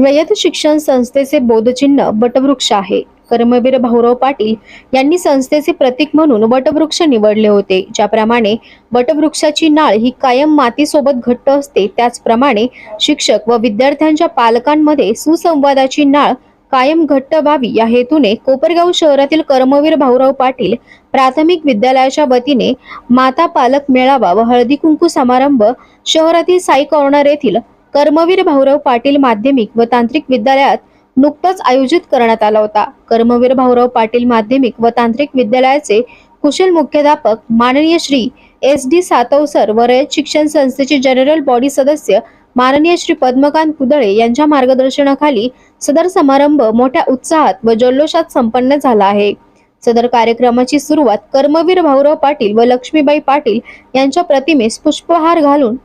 रयत शिक्षण संस्थेचे बोधचिन्ह वटवृक्ष आहे. कर्मवीर भाऊराव पाटील यांनी संस्थेचे प्रतीक म्हणून वटवृक्ष निवडले होते. ज्याप्रमाणे वटवृक्षाची नाळ ही कायम मातीसोबत घट्ट असते त्याचप्रमाणे शिक्षक व विद्यार्थ्यांच्या पालकांमध्ये सुसंवादाची नाळ कायम घट्ट व्हावी या हेतूने कोपरगाव शहरातील कर्मवीर भाऊराव पाटील प्राथमिक विद्यालयाच्या वतीने माता पालक मेळावा व हळदी कुंकू समारंभ शहरातील साई कॉर्नर येथील कर्मवीर भाऊराव पाटील माध्यमिक व तांत्रिक विद्यालयात नुकताच आयोजित करण्यात आला होता. कर्मवीर भाऊराव पाटील माध्यमिक व तांत्रिक विद्यालयाचे कुशल मुख्याध्यापक माननीय श्री एस डी सातवसर व रयत शिक्षण संस्थेचे जनरल बॉडी सदस्य माननीय श्री पद्मकांत कुदळे यांच्या मार्गदर्शनाखाली सदर समारंभ मोठ्या उत्साहात व जल्लोषात संपन्न झाला आहे. सदर कार्यक्रमाची सुरुवात कर्मवीर भाऊराव पाटील व लक्ष्मीबाई पाटील यांच्या प्रतिमेस पुष्पहार घालून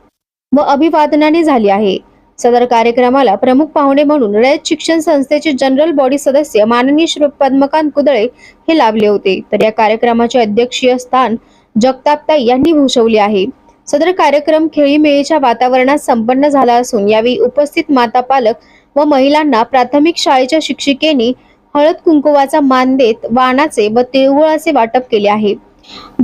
व अभिवादनाने झाली आहे. सदर कार्यक्रमाला प्रमुख पाहुणे म्हणून रयत शिक्षण संस्थेचे जनरल बॉडी सदस्य माननीय श्री पद्मकांत कुदळे हे लाभले होते. तर या कार्यक्रमाचे अध्यक्षीय स्थान जगतापताई यांनी भूषवले आहे. सदर कार्यक्रम खेळीमेळीच्या वातावरणात संपन्न झाला असून यावेळी उपस्थित माता पालक व महिलांना प्राथमिक शाळेच्या शिक्षिकेने हळद कुंकुवाचा मान देत वाणाचे व तिळगुळाचे वाटप केले आहे.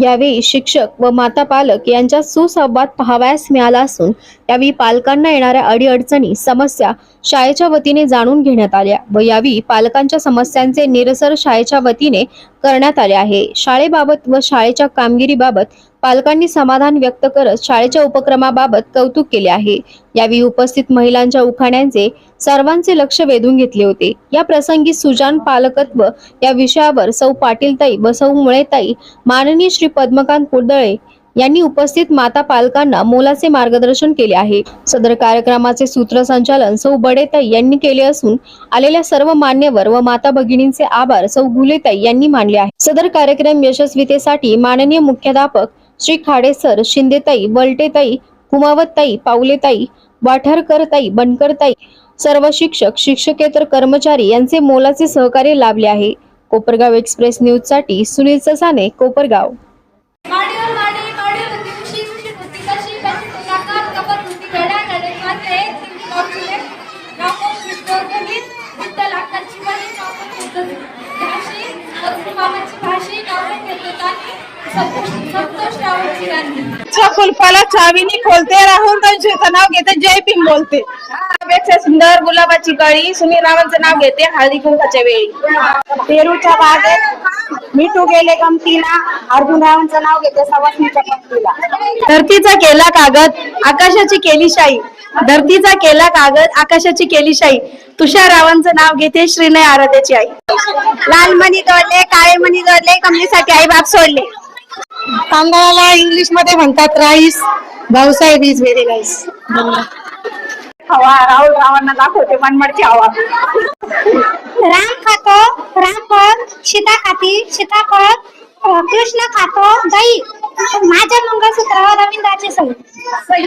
यावेळी शिक्षक व माता पालक यांच्या सुसंवाद पाहावयास मिळाला असून यावेळी पालकांना येणाऱ्या अडीअडचणी समस्या शाळेच्या वतीने जाणून घेण्यात आल्या व यावेळी पालकांच्या समस्यांचे निरसर शाळेच्या वतीने करण्यात आले आहे. शाळेबाबत व शाळेच्या कामगिरीबाबत पालकांनी समाधान व्यक्त करत शाळेच्या उपक्रमाबाबत कौतुक केले आहे. यावेळी उपस्थित महिलांच्या उखाण्यांचे सर्वांचे लक्ष वेधून घेतले होते. या प्रसंगी सुजान पालकत्व या विषयावर सौ पाटीलताई व सौ मुळेताई माननीय श्री पद्मकांत कुर्दळे यांनी उपस्थित माता पालकांना मोलाचे मार्गदर्शन केले आहे. सदर कार्यक्रमाचे सूत्रसंचालन सौ बडेताई यांनी केले असून आलेल्या सर्व मान्यवर व माता भगिनींचे आभार सौ गुलेताई यांनी मानले आहे. सदर कार्यक्रम यशस्वीतेसाठी माननीय मुख्याध्यापक श्री खाडेसर शिंदेताई वलटेताई कुमावतताई पावलेताई वाठारकरताई बनकरताई सर्व शिक्षक शिक्षकेतर कर्मचारी यांचे मोलाचे सहकार्य लाभले आहे. कोपरगाव एक्सप्रेस न्यूजसाठी सुनील ससाने कोपरगाव. भाषी अजून मामाची चावीनी खोलते राहुल नाव घेते जय भीम बोलते पेक्षा सुंदर गुलाबाची कळी सुनील रावांचं नाव घेते हळदी कुंकाच्या वेळी पेरूच्या बागेत मिठू गेले गमतीला अर्जुन रावांचं नाव घेते सवासणीच्या पंक्तीला धरतीचा केला कागद आकाशाची केली शाई धरतीचा केला कागद आकाशाची केली शाई तुषार रावांचं नाव घेते श्रीनय आराध्याची आई लाल मणी जोडले काळे मणी जोडले कमलीसाठी आई बाप सोडले तांदळाला इंग्लिशमध्ये म्हणतात rice Bhausaheb is very nice हवा राहुल रावांना दाखवते मनमडची हवा. राम खातो रामफळ सीता खाती सीताफळ कृष्ण खातो दही. माझ्या मंगळसूत्रावर रवींद्राची सही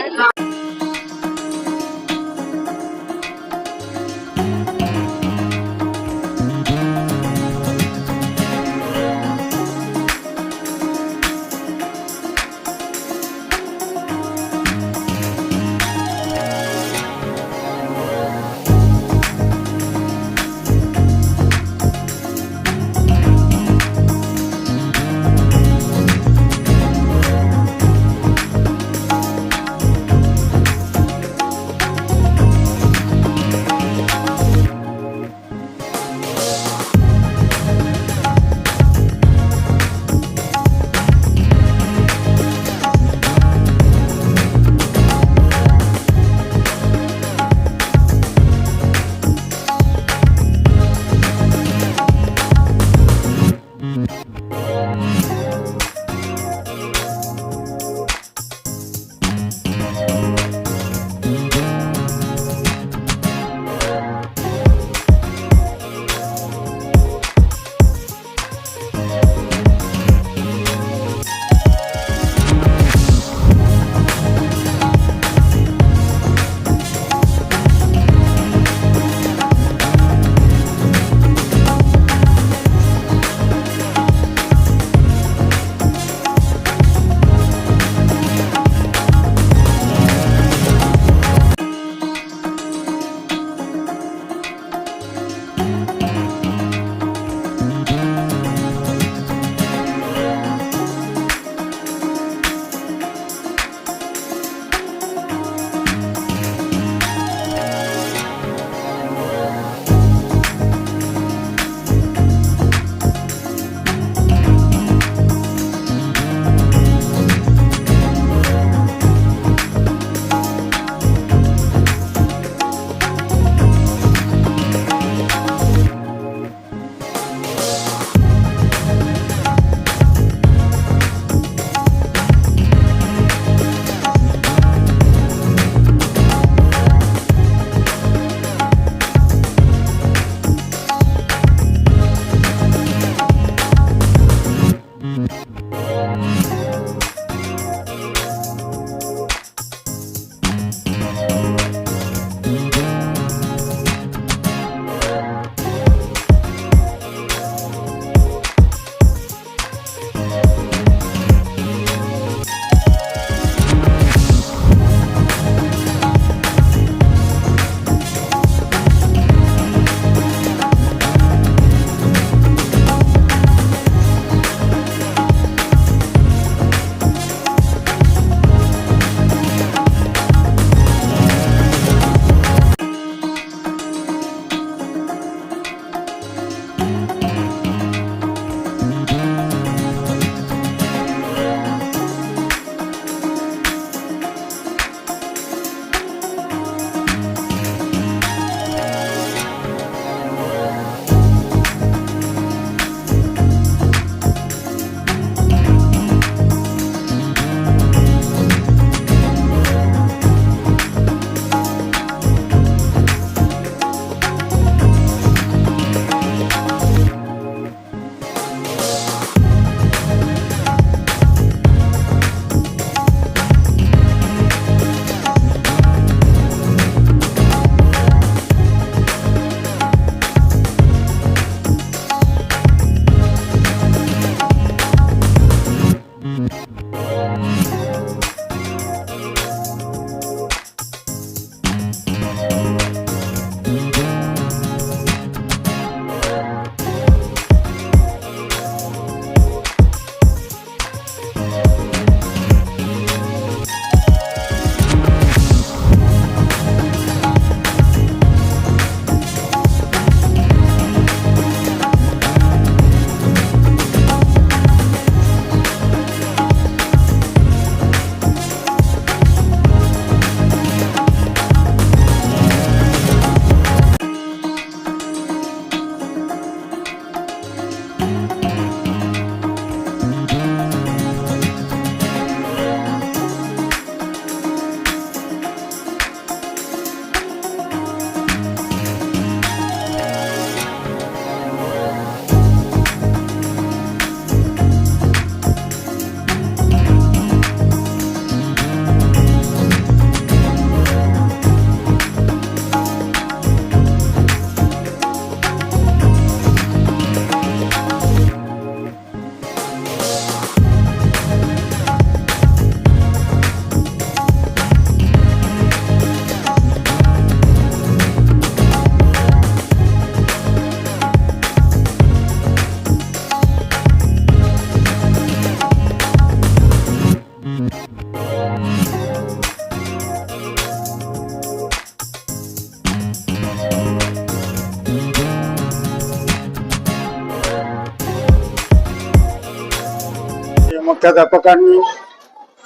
प्राध्यापकांनी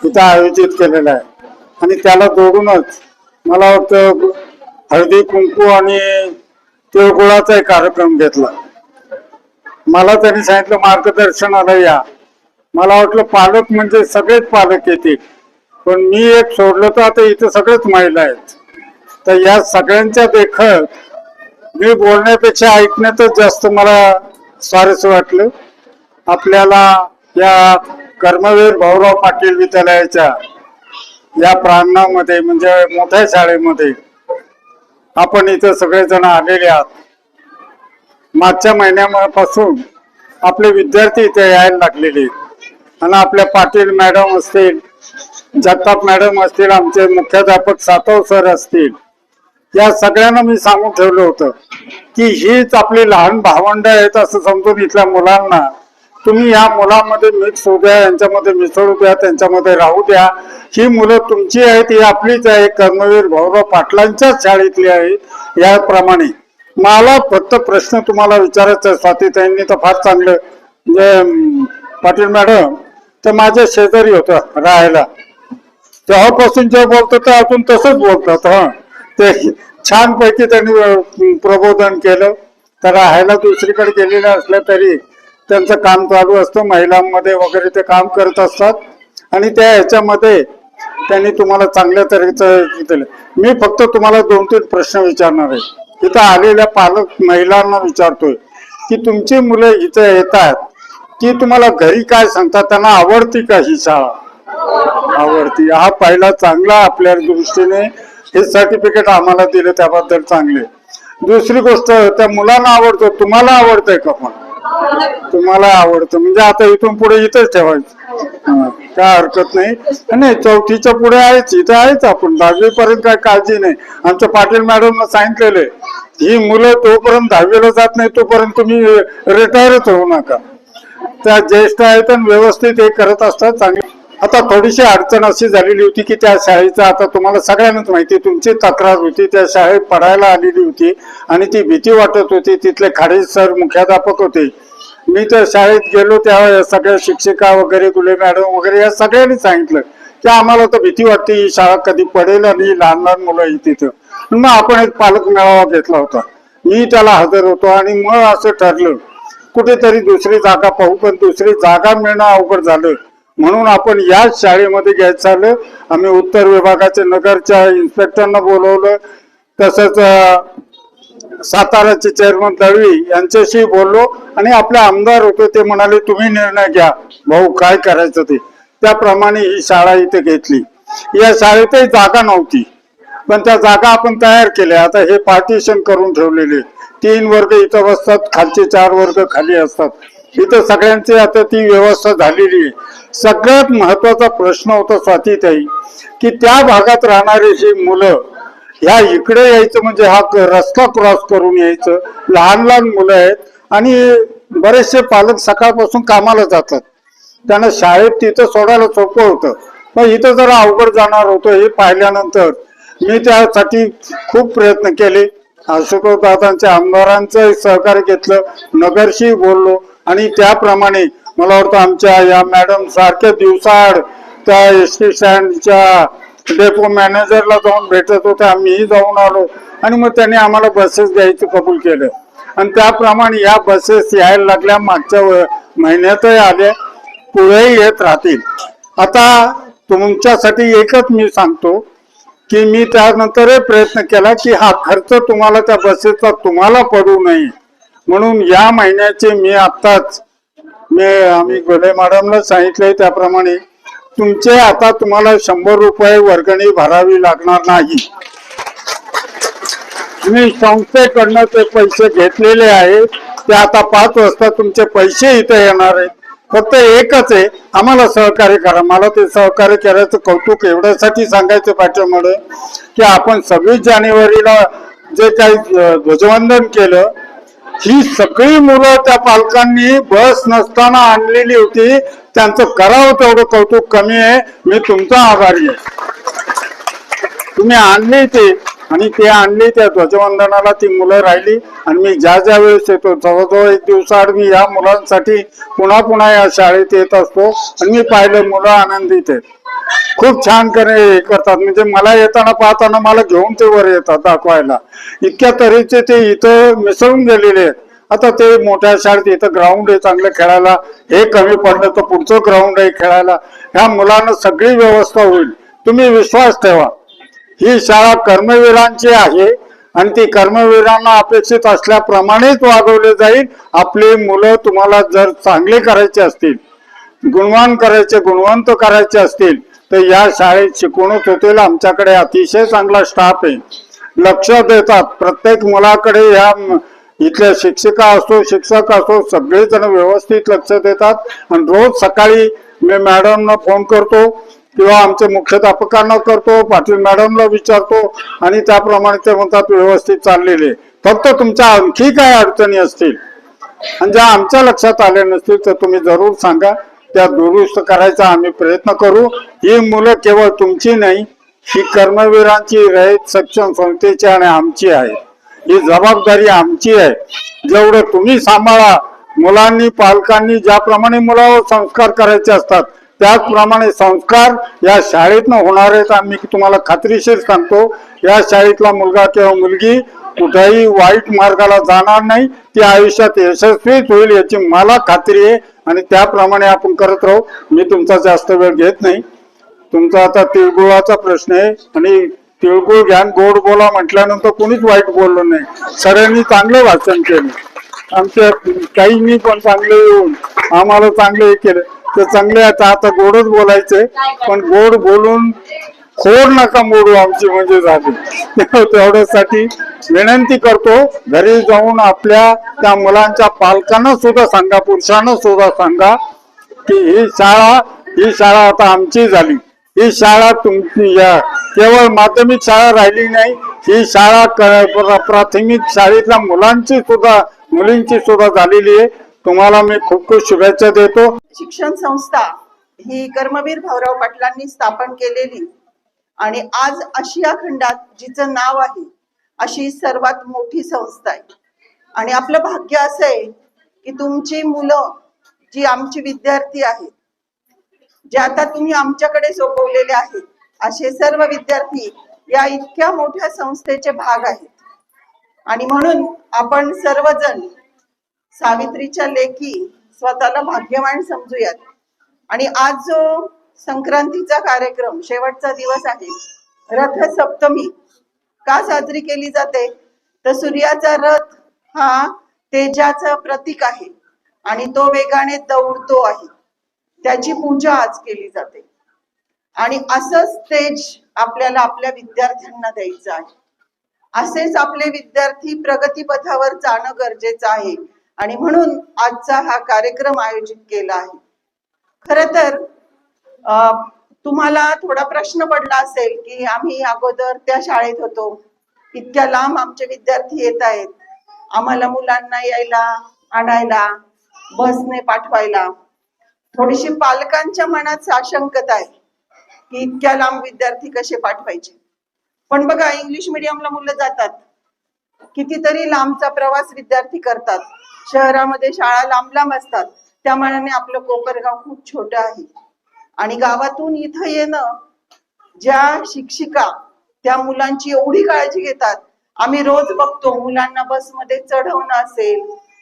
इथं आयोजित केलेलं आहे. आणि त्याला जोडूनच मला वाटतं हळदी कुंकू आणि तिळगुळाचा एक कार्यक्रम घेतला. मला त्यांनी सांगितलं मार्गदर्शनाला या. मला वाटलं पालक म्हणजे सगळेच पालक येतील. पण मी एक सोडलं तर आता इथं सगळेच महिला आहेत. तर या सगळ्यांच्या देखत मी बोलण्यापेक्षा ऐकण्यातच जास्त मला स्वारस्य वाटलं. आपल्याला या कर्मवीर भाऊराव पाटील विद्यालयाच्या या प्रांगणामध्ये म्हणजे मोठ्या शाळेमध्ये आपण इथं सगळेजण आलेले आहात. मागच्या महिन्यापासून आपले विद्यार्थी इथे यायला लागलेले आणि आपल्या पाटील मॅडम असतील जगताप मॅडम असतील आमचे मुख्याध्यापक सातव सर असतील या सगळ्यांना मी सांगून ठेवलं होतं की हीच आपली लहान भावंड आहेत असं समजून इथल्या मुलांना तुम्ही या मुलामध्ये मिक्स होऊ द्या यांच्यामध्ये मिसळू द्या त्यांच्यामध्ये राहू द्या. ही मुलं तुमची आहेत ही आपलीच आहे. कर्मवीर भाऊराव पाटलांच्याच शाळेतली आहेत याप्रमाणे. मला फक्त प्रश्न तुम्हाला विचारायचा आहे स्वातीताईंनी तर फार चांगलं म्हणजे पाटील मॅडम तर माझ्या शेजारी होतं राहायला. तेव्हापासून जे बोलतो ते अजून तसंच बोलतात हा. ते छानपैकी त्यांनी प्रबोधन केलं. तर राहायला दुसरीकडे गेलेलं असलं तरी त्यांचं काम चालू असतं महिलांमध्ये वगैरे ते काम करत असतात. आणि त्या ह्याच्यामध्ये त्यांनी तुम्हाला चांगल्या तऱ्हेचं दिलं मी फक्त तुम्हाला दोन तीन प्रश्न विचारणार आहे. इथं आलेल्या पालक महिलांना विचारतोय की तुमची मुलं इथं येतात की तुम्हाला घरी काय सांगतात त्यांना आवडती का ही शाळा? आवडती. हा पहिला चांगला आपल्या दृष्टीने हे सर्टिफिकेट आम्हाला दिलं त्याबद्दल चांगले. दुसरी गोष्ट त्या मुलांना आवडतो तुम्हाला आवडतंय का पण? तुम्हाला आवडतं. म्हणजे आता इथून पुढे इथंच ठेवायचं. काय हरकत नाही. नाही चौथीच्या पुढे आहेच इथं आहेच आपण. दहावी पर्यंत काय काळजी नाही. आमच्या पाटील मॅडमनं सांगितलेले ही मुलं तोपर्यंत दहावीला जात नाही तोपर्यंत तुम्ही रिटायरच होऊ नका. त्या ज्येष्ठ आहेत आणि व्यवस्थित हे करत असतात चांगले. आता थोडीशी अडचण अशी झालेली होती की त्या शाळेचं आता तुम्हाला सगळ्यांनाच माहिती तुमची तक्रार होती त्या शाळेत पडायला आलेली होती आणि ती भीती वाटत होती. तिथले खाडे सर मुख्याध्यापक होते. मी त्या शाळेत गेलो त्या या सगळ्या शिक्षिका वगैरे तुले मॅडम वगैरे या सगळ्यांनी सांगितलं की आम्हाला तर भीती वाटते ही शाळा कधी पडेल आणि लहान लहान मुलं ही तिथं. मग आपण एक पालक मेळावा घेतला होता. मी त्याला हजर होतो आणि मग असं ठरलं कुठेतरी दुसरी जागा पाहू पण दुसरी जागा मिळणं अवघड झालं. म्हणून आपण याच शाळेमध्ये घ्यायचं झालं. आम्ही उत्तर विभागाचे नगरच्या इन्स्पेक्टरना बोलवलं. तसंच साताराचे चेअरमन दळवी यांच्याशी बोललो आणि आपले आमदार होते ते म्हणाले तुम्ही निर्णय घ्या. भाऊ काय करायचं ते? त्याप्रमाणे ही शाळा इथे घेतली. या शाळेतही जागा नव्हती. पण त्या जागा आपण तयार केल्या. आता हे पार्टिशन करून ठेवलेले तीन वर्ग इथं बसतात खालचे चार वर्ग खाली असतात. इथं सगळ्यांची आता ती व्यवस्था झालेली आहे. सगळ्यात महत्त्वाचा प्रश्न होता स्वातीताई की त्या भागात राहणारी ही मुलं ह्या इकडे यायचं म्हणजे हा क- रस्ता क्रॉस करून यायचं. लहान लहान मुलं आहेत आणि बरेचसे पालक सकाळपासून कामाला जातात. त्यांना शाळेत तिथं सोडायला सोपं होतं. पण इथं जरा अवघड जाणार होतं हे पाहिल्यानंतर मी त्यासाठी खूप प्रयत्न केले. आशुतोष दादांच्या आमदारांचं सहकार्य घेतलं. नगरशी बोललो आणि त्याप्रमाणे मला वाटतं आमच्या या मॅडम सारख्या दिवसाआड त्या एस टी स्टँडच्या डेपो मॅनेजरला जाऊन भेटत होते आम्हीही जाऊन आलो. आणि मग त्यांनी आम्हाला बसेस द्यायचं कबूल केलं. आणि त्याप्रमाणे या बसेस यायला लागल्या मागच्या व- महिन्यातही आल्या पुढेही येत राहतील. आता तुमच्यासाठी एकच मी सांगतो की मी त्यानंतरही प्रयत्न केला की हा खर्च तुम्हाला त्या बसेसचा तुम्हाला पडू नये. म्हणून या महिन्याचे मी आत्ताच मी आम्ही गोले मॅडमला सांगितले त्याप्रमाणे तुमचे आता तुम्हाला शंभर रुपये वर्गणी भरावी लागणार नाही. तुम्ही संस्थेकडनं ते पैसे घेतलेले आहेत ते आता पाच वाजता तुमचे पैसे इथे येणार आहेत. फक्त एकच आहे आम्हाला सहकार्य करा. मला ते सहकार्य करायचं कौतुक एवढ्यासाठी सांगायचं पाठ्यामुळे की आपण सव्वीस जानेवारीला जे काही ध्वजवंदन केलं ही सगळी मुलं त्या पालकांनी बस नसताना आणलेली होती. त्यांचं करावं तेवढं कौतुक कमी आहे. मी तुमचा आभारी आहे. तुम्ही आणली ते आणि ते आणली त्या ध्वजवंदनाला ती मुलं राहिली. आणि मी ज्या ज्या वेळेस येतो जवळजवळ एक दिवसाआड मी या मुलांसाठी पुन्हा पुन्हा या शाळेत येत असतो. आणि मी पाहिलं मुलं आनंदित आहेत. खूप छान करे हे करतात. म्हणजे मला येताना पाहताना मला घेऊन ते वर येतात दाखवायला. इतक्या तऱ्हेचे ते इथं मिसळून गेलेले आहेत. आता ते मोठ्या शाळेत इथं ग्राउंड आहे चांगलं खेळायला. हे कमी पडलं तर पुढचं ग्राउंड आहे खेळायला. ह्या मुलांना सगळी व्यवस्था होईल. तुम्ही विश्वास ठेवा. ही शाळा कर्मवीरांची आहे आणि ती कर्मवीरांना अपेक्षित असल्याप्रमाणेच वागवले जाईल. आपली मुलं तुम्हाला जर चांगले करायचे असतील गुणवान करायचे गुणवंत करायचे असतील तर या शाळेत शिकवणूक होतील आमच्याकडे अतिशय चांगला स्टाफ आहे. लक्ष देतात. प्रत्येक मुलाकडे या इथल्या शिक्षिका असो शिक्षक असो सगळेजण व्यवस्थित लक्ष देतात. आणि रोज सकाळी मी मॅडमना फोन करतो किंवा आमच्या मुख्याध्यापकांना करतो पाटील मॅडमला विचारतो आणि त्याप्रमाणे ते म्हणतात व्यवस्थित चाललेले फक्त तुमच्या आणखी काय अडचणी असतील आणि ज्या आमच्या लक्षात आल्या नसतील तर तुम्ही जरूर सांगा. त्या दुरुस्त करायचा आम्ही प्रयत्न करू. ही मुलं केवळ तुमची नाही ही कर्मवीरांची रयत सक्षम संस्थेची आणि आमची आहे. ही जबाबदारी आमची आहे. जेवढं तुम्ही सांभाळा मुलांनी पालकांनी ज्याप्रमाणे मुलावर संस्कार करायचे असतात त्याचप्रमाणे संस्कार या शाळेतनं होणार आहेत. आम्ही तुम्हाला खात्रीशीर सांगतो या शाळेतला मुलगा किंवा मुलगी कुठेही वाईट मार्गाला जाणार नाही ती आयुष्यात यशस्वीच होईल याची मला खात्री आहे. आणि त्याप्रमाणे आपण करत राहू. मी तुमचा जास्त वेळ घेत नाही. तुमचा आता तिळगुळाचा प्रश्न आहे. आणि तिळगुळ घ्या गोड बोला म्हटल्यानंतर कोणीच वाईट बोललो नाही. सगळ्यांनी चांगलं भाषण केलं. आमच्या काहींनी पण चांगले येऊन आम्हाला चांगले हे केलं. तर चांगले आता आता गोडच बोलायचे पण गोड बोलून खोड नका मोडू आमची म्हणजे झाली. तेवढ्यासाठी विनंती करतो घरी जाऊन आपल्या त्या मुलांच्या पालकांना सुद्धा सांगा पुरुषांना सुद्धा सांगा की ही शाळा ही शाळा आता आमची झाली. ही शाळा तुमची या केवळ माध्यमिक शाळा राहिली नाही ही शाळा प्राथमिक शाळेतल्या मुलांची सुद्धा मुलींची सुद्धा झालेली आहे. तुम्हाला मी खूप खूप शुभेच्छा देतो. शिक्षण संस्था ही कर्मवीर भाऊराव पाटलांनी स्थापन केलेली आणि आज आशिया खंडात जिचं नाव आहे अशी सर्वात मोठी संस्था आहे. आणि आपलं भाग्य असं आहे की तुमची मुलं जी आमची विद्यार्थी आहेत जे आता तुम्ही आमच्याकडे सोपवलेले आहेत असे सर्व विद्यार्थी या इतक्या मोठ्या संस्थेचे भाग आहेत. आणि म्हणून आपण सर्वजण सावित्रीच्या लेखी स्वतःला भाग्यवान समजूयात. आणि आज जो संक्रांतीचा कार्यक्रम शेवटचा दिवस आहे. रथ सप्तमी का साजरी केली जाते? तर सूर्याचा रथ हा तेजाचं प्रतीक आहे आणि तो वेगाने दौडतो आहे. त्याची पूजा आज केली जाते. आणि असंच तेज आपल्याला आपल्या विद्यार्थ्यांना द्यायचं आहे. असेच आपले विद्यार्थी प्रगतीपथावर जाणं गरजेचं आहे. आणि म्हणून आजचा हा कार्यक्रम आयोजित केला आहे. खर तर तुम्हाला थोडा प्रश्न पडला असेल की आम्ही अगोदर त्या शाळेत होतो. इतक्या लांब आमचे विद्यार्थी येत आहेत. आम्हाला मुलांना यायला आणायला बसने पाठवायला. थोडीशी पालकांच्या मनात साशंकता आहे की इतक्या लांब विद्यार्थी कसे पाठवायचे. पण बघा इंग्लिश मिडियमला मुलं जातात. कितीतरी लांबचा प्रवास विद्यार्थी करतात. शहरामध्ये शाळा लांब लांब असतात. त्या मनाने आपलं कोपरगाव खूप छोटं आहे. आणि गावातून इथं येणं ज्या शिक्षिका त्या मुलांची एवढी काळजी घेतात. आम्ही रोज बघतो मुलांना बसमध्ये चढवणं असेल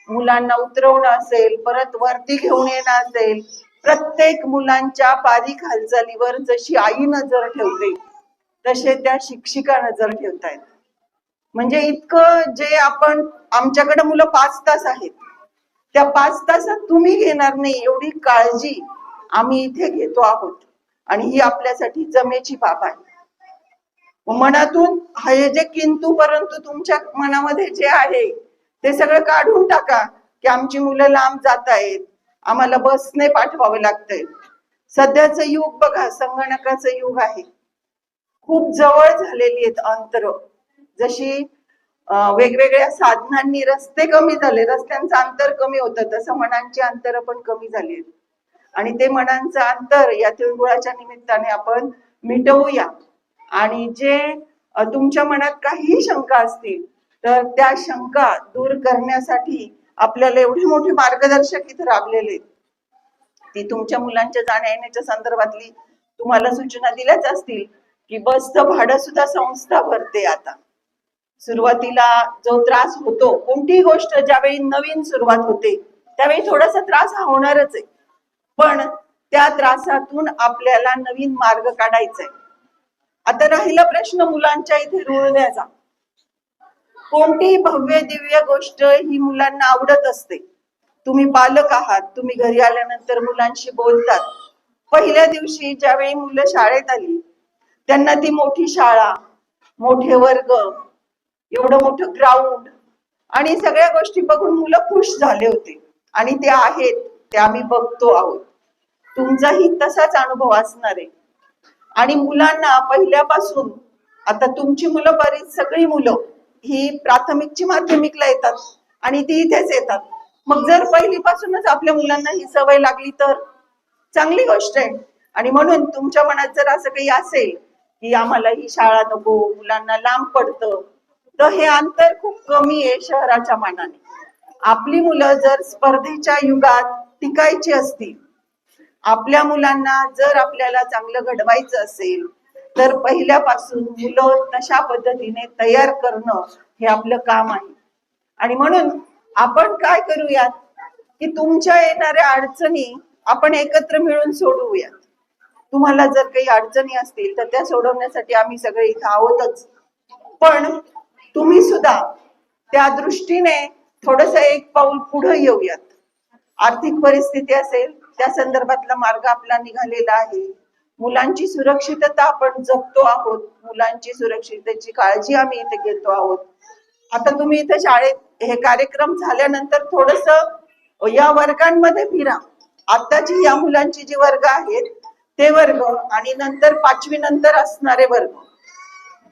मुलांना उतरवणं असेल परत वरती घेऊन येणं असेल. प्रत्येक मुलांच्या बारीक हालचालीवर जशी आई नजर ठेवते तसे त्या शिक्षिका नजर ठेवतायत. म्हणजे इतकं जे आपण आमच्याकडे मुलं पाच तास आहेत. त्या पाच तासात तुम्ही घेणार नाही एवढी काळजी आम्ही इथे घेतो आहोत. आणि ही आपल्यासाठी जमेची बाब आहे. मनातून हे जे किंतु परंतु तुमच्या मनामध्ये जे आहे ते सगळं काढून टाका की आमची मुलं लांब जात आहेत. आम्हाला बसने पाठवावं लागतंय. सध्याचं युग बघा संगणकाचं युग आहे. खूप जवळ झालेली आहेत अंतर. जशी वेगवेगळ्या साधनांनी रस्ते कमी झाले रस्त्यांचं अंतर कमी होतं तसं मनांची अंतर पण कमी झाली आहेत. आणि ते मनांचं अंतर या तिळगुळाच्या निमित्ताने आपण मिटवूया. आणि जे तुमच्या मनात काही शंका असतील तर त्या शंका दूर करण्यासाठी आपल्याला एवढे मोठे मार्गदर्शक इथे राबलेले आहेत. ती तुमच्या मुलांच्या जाण्या येण्याच्या संदर्भातली तुम्हाला सूचना दिल्याच असतील की बसचं भाडं सुद्धा संस्था भरते आता. सुरुवातीला जो त्रास होतो कोणतीही गोष्ट ज्यावेळी नवीन सुरुवात होते त्यावेळी थोडासा त्रास हा होणारच आहे. पण त्या त्रासातून आपल्याला नवीन मार्ग काढायचा आहे आता राहिला प्रश्न मुलांच्या इथे रुळण्याचा. कोणतीही भव्य दिव्य गोष्ट ही मुलांना आवडत असते. तुम्ही पालक आहात तुम्ही घरी आल्यानंतर मुलांशी बोलतात. पहिल्या दिवशी ज्यावेळी मुलं शाळेत आली त्यांना ती मोठी शाळा मोठे वर्ग एवढं मोठं ग्राउंड आणि सगळ्या गोष्टी बघून मुलं खुश झाले होते. आणि ते आहेत ते आम्ही बघतो आहोत. तुमचाही तसाच अनुभव असणार. आहे आणि मुलांना पहिल्यापासून आता तुमची मुलं बरीच सगळी मुलं ही प्राथमिकची माध्यमिकला येतात आणि ती इथेच येतात. मग जर पहिलीपासूनच आपल्या मुलांना ही सवय लागली तर? चांगली गोष्ट आहे. आणि म्हणून तुमच्या मनात जर असं काही असेल की आम्हाला ही शाळा नको मुलांना लांब पडतं तर हे अंतर खूप कमी आहे शहराच्या मानाने. आपली मुलं जर स्पर्धेच्या युगात टिकायची असतील आपल्या मुलांना जर आपल्याला चांगलं घडवायचं असेल तर पहिल्यापासून मुलं तशा पद्धतीने तयार करणं हे आपलं काम आहे. आणि म्हणून आपण काय करूयात? की तुमच्या येणाऱ्या अडचणी आपण एकत्र मिळून सोडवूयात. तुम्हाला जर काही अडचणी असतील तर त्या सोडवण्यासाठी आम्ही सगळे इथं आहोतच. पण तुम्ही सुद्धा त्या दृष्टीने थोडस एक पाऊल पुढे येऊयात. आर्थिक परिस्थिती असेल त्या संदर्भातला मार्ग आपला निघालेला आहे. मुलांची सुरक्षितता आपण जपतो आहोत. मुलांची सुरक्षिततेची काळजी आम्ही इथे घेतो आहोत. आता तुम्ही इथे शाळेत हे कार्यक्रम झाल्यानंतर थोडस या वर्गांमध्ये फिरा. आताची या मुलांची जी वर्ग आहेत ते वर्ग आणि नंतर पाचवी नंतर असणारे वर्ग.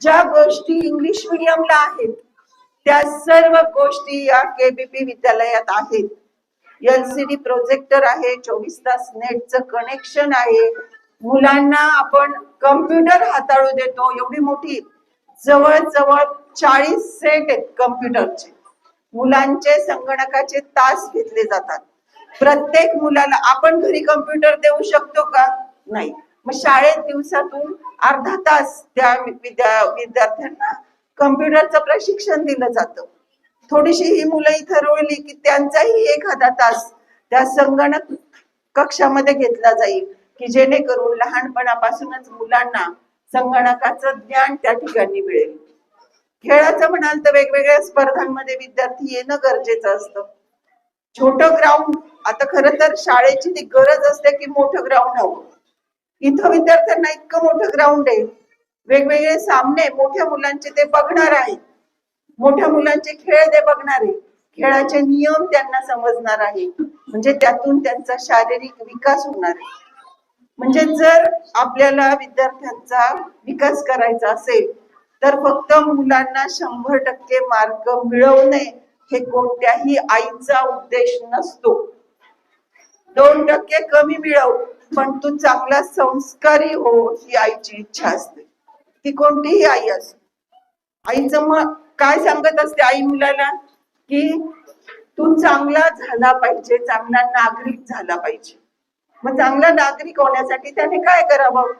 ज्या गोष्टी इंग्लिश मिडियमला आहेत त्या सर्व गोष्टी या केबीपी विद्यालयात आहेत. एलसीडी प्रोजेक्टर आहे चोवीस तास नेटचं कनेक्शन आहे. मुलांना आपण कम्प्युटर हाताळू देतो एवढी मोठी जवळजवळ चाळीस सेट आहेत कम्प्युटरचे मुलांचे संगणकाचे तास घेतले जातात. प्रत्येक मुलाला आपण घरी कम्प्युटर देऊ शकतो का? नाही. मग शाळेत दिवसातून अर्धा तास त्या विद्या विद्यार्थ्यांना कम्प्युटरचं प्रशिक्षण दिलं जातं. थोडीशी ही मुलं इथं रोवली की त्यांचाही एखादा तास त्या संगणक कक्षामध्ये घेतला जाईल की जेणेकरून लहानपणापासूनच मुलांना संगणकाचं ज्ञान त्या ठिकाणी मिळेल. खेळाचं म्हणाल तर वेगवेगळ्या स्पर्धांमध्ये विद्यार्थी येणं गरजेचं असतं. छोटं ग्राउंड आता खर तर शाळेची ती गरज असते की मोठं ग्राउंड हवं. इथं विद्यार्थ्यांना इतकं मोठं ग्राउंड आहे. वेगवेगळे सामने मोठ्या मुलांचे ते बघणार आहेत. मोठ्या मुलांचे खेळ ते बघणारे खेळाचे नियम त्यांना समजणार आहे. म्हणजे त्यातून त्यांचा शारीरिक विकास होणार आहे. म्हणजे जर आपल्याला विद्यार्थ्यांचा विकास करायचा असेल तर फक्त मुलांना शंभर टक्के मार्क मिळवणे हे कोणत्याही आईचा उद्देश नसतो. दोन टक्के कमी मिळव पण तू चांगला संस्कारी हो ही आईची इच्छा असते. ती कोणतीही आई असो. आईचं मग काय सांगत असते आई मुलाला की तू चांगला झाला पाहिजे चांगला नागरिक झाला पाहिजे. मग चांगला नागरिक होण्यासाठी त्याने काय करावं?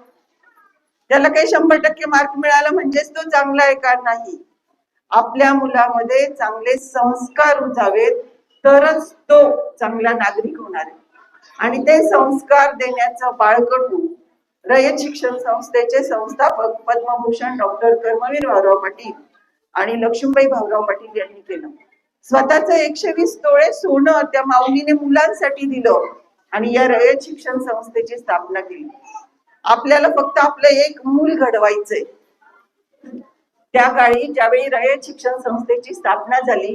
त्याला काही शंभर टक्के मार्क मिळाला म्हणजेच तो चांगला आहे का नाही? आपल्या मुलामध्ये चांगले संस्कार रुजावेत तरच तो चांगला नागरिक होणार आहे. आणि ते संस्कार देण्याचं बाळकडू रयत शिक्षण संस्थेचे संस्थापक पद्मभूषण डॉक्टर कर्मवीर भाऊराव पाटील आणि लक्ष्मीबाई भाऊराव पाटील यांनी केलं. स्वतःच एकशे वीस तोळे सोनं त्या माऊलीने मुलांसाठी दिलं आणि या रयत शिक्षण संस्थेची स्थापना केली. आपल्याला फक्त आपलं एक मूल घडवायचंय. त्या काळी ज्यावेळी रयत शिक्षण संस्थेची स्थापना झाली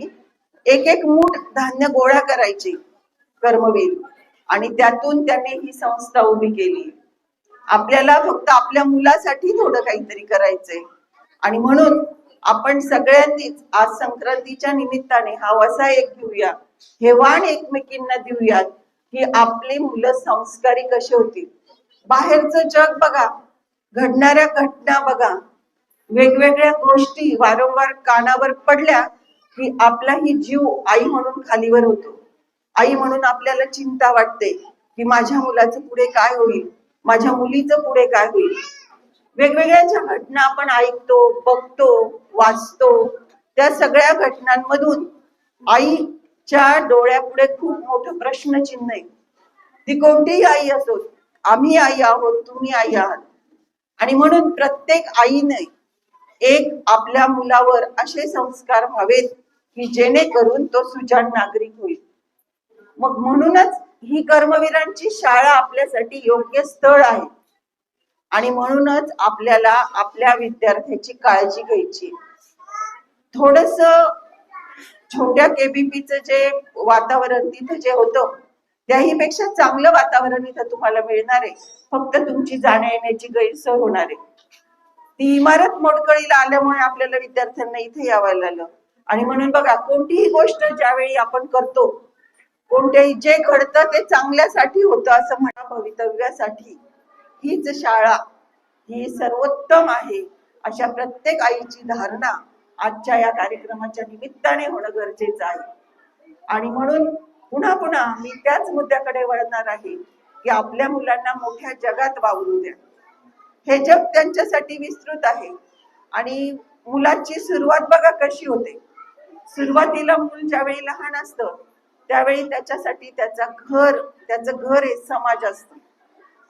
एक एक मूठ धान्य गोळा करायची कर्मवीर आणि त्यातून त्यांनी ही संस्था उभी केली. आपल्याला फक्त आपल्या मुलासाठी थोडं काहीतरी करायचंय. आणि म्हणून आपण सगळ्यांनीच आज संक्रांतीच्या निमित्ताने हा वसा एक घेऊया. हे वाण एकमेकींना देऊयात की आपली मुलं संस्कारी कशी होती बाहेरचं जग बघा घडणाऱ्या घटना बघा. वेगवेगळ्या गोष्टी वारंवार कानावर पडल्या की आपला ही जीव आई म्हणून खालीवर होतो. आई म्हणून आपल्याला चिंता वाटते की माझ्या मुलाचं पुढे काय होईल? माझ्या मुलीचं पुढे काय होईल? वेगवेगळ्या ज्या घटना आपण ऐकतो बघतो वाचतो. त्या सगळ्या घटनांमधून आईच्या डोळ्यापुढे खूप मोठं प्रश्नचिन्ह आहे. ती कोणतीही आई असो आम्ही आई आहोत तुम्ही आई आहात. आणि म्हणून प्रत्येक आईने एक आपल्या मुलावर असे संस्कार व्हावेत की जेणेकरून तो सुजाण नागरिक होईल. मग म्हणूनच ही कर्मवीरांची शाळा आपल्यासाठी योग्य स्थळ आहे. आणि म्हणूनच आपल्याला आपल्या विद्यार्थ्याची काळजी घ्यायची. थोडस छोट्या केबीपीचं जे वातावरण तिथे जे होतं त्याही पेक्षा चांगलं वातावरण इथं तुम्हाला मिळणार आहे. फक्त तुमची जाण्या येण्याची गैरसोय होणार आहे. ती इमारत मोडकळीला आल्यामुळे आपल्याला विद्यार्थ्यांना इथे यावं लागलं. आणि म्हणून बघा कोणतीही गोष्ट ज्यावेळी आपण करतो कोणत्याही जे घडतं ते चांगल्यासाठी होतं असं म्हणा भवितव्यासाठी. हीच शाळा ही सर्वोत्तम आहे अशा प्रत्येक आईची धारणा आजच्या या कार्यक्रमाच्या निमित्ताने होणं गरजेचं आहे. आणि म्हणून पुन्हा पुन्हा मी त्याच मुद्द्याकडे वळणार आहे की आपल्या मुलांना मोठ्या जगात वावरू द्या. हे जग त्यांच्यासाठी विस्तृत आहे आणि मुलाची सुरुवात बघा कशी होते. सुरुवातीला मूल ज्यावेळी लहान असतं त्यावेळी त्याच्यासाठी त्याचा घर त्याचं घर हे समाज असतं.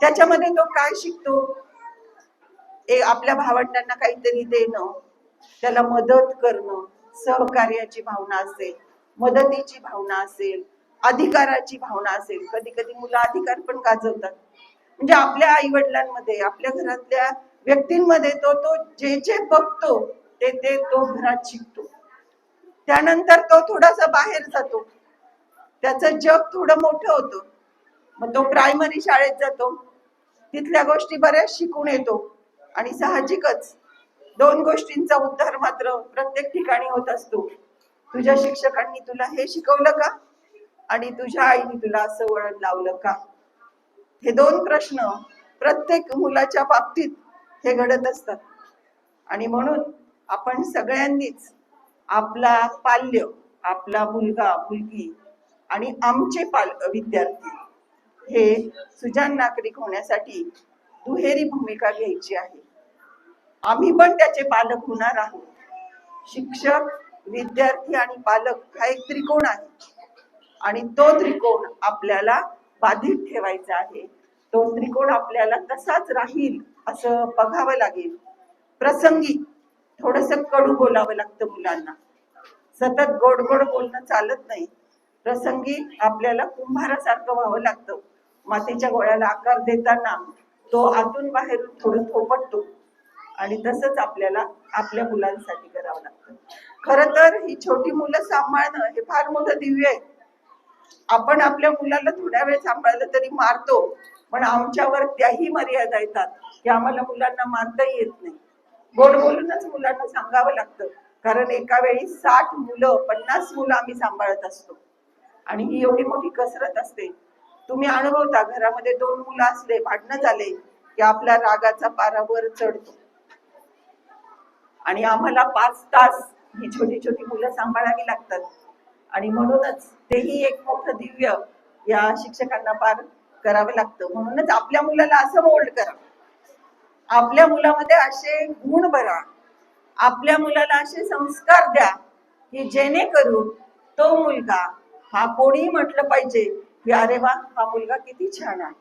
त्याच्यामध्ये तो काय शिकतो? ए आपल्या भावंडांना काहीतरी देणं त्याला मदत करणं सहकार्याची भावना असेल मदतीची भावना असेल अधिकाराची भावना असेल. कधी कधी मुलं अधिकार पण गाजवतात. म्हणजे आपल्या आई वडिलांमध्ये आपल्या घरातल्या व्यक्तींमध्ये तो तो जे जे बघतो ते ते तो घरात शिकतो. त्यानंतर तो थोडासा बाहेर जातो. त्याचं जग थोडं मोठं होतं. मग तो प्रायमरी शाळेत जातो. तिथल्या गोष्टी बऱ्याच शिकून येतो. आणि साहजिकच दोन गोष्टींचा उद्धार मात्र प्रत्येक ठिकाणी होत असतो. तुझ्या शिक्षकांनी तुला हे शिकवलं का? आणि तुझ्या आईने तुला असं वळण लावलं का? हे दोन प्रश्न प्रत्येक मुलाच्या बाबतीत हे घडत असतात. आणि म्हणून आपण सगळ्यांनीच आपला पाल्य आपला मुलगा मुलगी आणि आमचे पाल विद्यार्थी हे सुजान नागरिक होण्यासाठी दुहेरी भूमिका घ्यायची आहे. आम्ही पण त्याचे पालक होणार आहोत. शिक्षक विद्यार्थी आणि पालक हा एक त्रिकोण आहे. आणि तो त्रिकोण आपल्याला बाधित ठेवायचा आहे. तो त्रिकोण आपल्याला तसाच राहील असं बघावं लागेल. प्रसंगी थोडस कडू बोलावं लागतं मुलांना. सतत गोड गोड बोलणं चालत नाही. प्रसंगी आपल्याला कुंभारासारखं व्हावं लागतं. मातीच्या गोळ्याला आकार देताना तो आतून बाहेरून थोडं थोपटतो. आणि तसंच आपल्याला आपल्या मुलांसाठी करावं लागतं. खर तर ही छोटी मुलं सांभाळणं हे फार मोठं दिव्य आहे. आपण आपल्या मुलाला थोड्या वेळ सांभाळलं तरी मारतो पण आमच्यावर त्याही मर्यादा येतात की आम्हाला मुलांना मारता येत नाही. गोड बोलूनच मुलांना सांगावं लागतं. कारण एका वेळी साठ मुलं पन्नास मुलं आम्ही सांभाळत असतो. आणि ही एवढी मोठी कसरत असते तुम्ही अनुभवता घरामध्ये दोन मुलं असले भांडणं झाले की आपल्या रागाचा पारा वर चढतो. आणि आम्हाला पाच तास ही छोटी छोटी मुलं सांभाळावी लागतात. आणि म्हणूनच तेही एक मोठं दिव्य या शिक्षकांना पार करावं लागतं. म्हणूनच आपल्या मुलाला असं मोल्ड करा. आपल्या मुलामध्ये असे गुण भरा. आपल्या मुलाला असे संस्कार द्या की जेणेकरून तो मुलगा हा कोणीही म्हटलं पाहिजे की अरे वा हा मुलगा किती छान आहे.